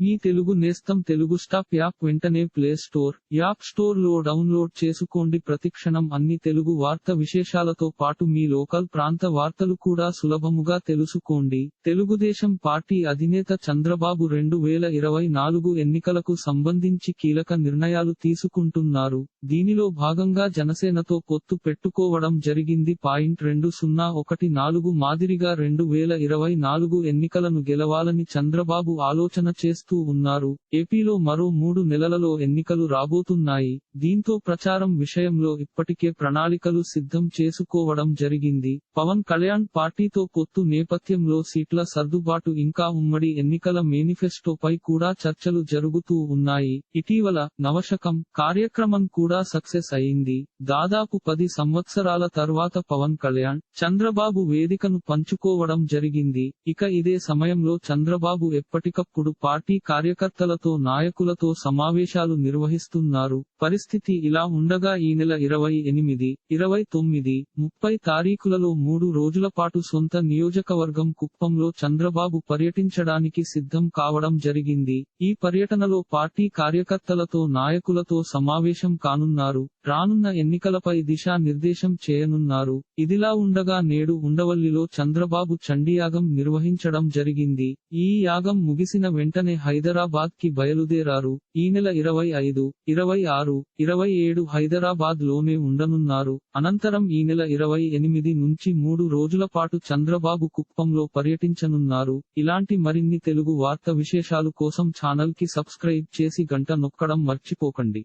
మీ తెలుగు నేస్తం Telugu stop app వెంటనే play store app స్టోర్లో డౌన్లోడ్ చేసుకోండి. ప్రతిక్షణం అన్ని తెలుగు వార్త విశేషాలతో పాటు మీ లోకల్ ప్రాంత వార్తలు కూడా సులభముగా తెలుసుకోండి. తెలుగుదేశం పార్టీ అధినేత చంద్రబాబు రెండు వేల ఇరవై నాలుగు ఎన్నికలకు సంబంధించి కీలక నిర్ణయాలు తీసుకుంటున్నారు. దీనిలో భాగంగా జనసేనతో పొత్తు పెట్టుకోవడం జరిగింది. పాయింట్ రెండు సున్నా ఒకటి నాలుగు మాదిరిగా రెండు వేల ఇరవై నాలుగు ఎన్నికలను గెలవాలని చంద్రబాబు ఆలోచన చేస్తూ ఉన్నారు. ఏపీలో మరో మూడు నెలలలో ఎన్నికలు రాబోతున్నాయి. దీంతో ప్రచారం విషయంలో ఇప్పటికే ప్రణాళికలు సిద్ధం చేసుకోవడం జరిగింది. పవన్ కళ్యాణ్ పార్టీతో పొత్తు నేపథ్యంలో సీట్ల సర్దుబాటు ఇంకా ఉమ్మడి ఎన్నికల మేనిఫెస్టోపై కూడా చర్చలు జరుగుతూ ఉన్నాయి. ఇటీవల నవశకం కార్యక్రమం కూడా సక్సెస్ అయింది. దాదాపు పది సంవత్సరాల తర్వాత పవన్ కళ్యాణ్ చంద్రబాబు వేదికను పంచుకోవడం జరిగింది. ఇక ఇదే సమయంలో చంద్రబాబు ఎప్పటికప్పుడు పార్టీ కార్యకర్తలతో నాయకులతో సమావేశాలు నిర్వహిస్తున్నారు. పరిస్థితి ఇలా ఉండగా ఈ నెల ఇరవై ఎనిమిది ఇరవై తొమ్మిది ముప్పై తారీఖులలో మూడు రోజుల పాటు సొంత నియోజకవర్గం కుప్పంలో చంద్రబాబు పర్యటించడానికి సిద్ధం కావడం జరిగింది. ఈ పర్యటనలో పార్టీ కార్యకర్తలతో నాయకులతో సమావేశం కానున్నారు. రానున్న ఎన్నికలపై దిశా నిర్దేశం చేయనున్నారు. ఇదిలా ఉండగా నేడు ఉండవల్లిలో చంద్రబాబు చండీయాగం నిర్వహించడం జరిగింది. ఈ యాగం ముగిసిన వెంటనే హైదరాబాద్కి బయలుదేరారు. ఈ నెల ఇరవై ఐదు ఇరవై ఆరు ఇరవై ఏడు హైదరాబాద్లోనే ఉండనున్నారు. అనంతరం ఈ నెల ఇరవై ఎనిమిది నుంచి మూడు రోజుల పాటు చంద్రబాబు కుప్పంలో పర్యటించనున్నారు. ఇలాంటి మరిన్ని తెలుగు వార్త విశేషాలు కోసం ఛానల్కి సబ్స్క్రైబ్ చేసి గంట నొక్కడం మర్చిపోకండి.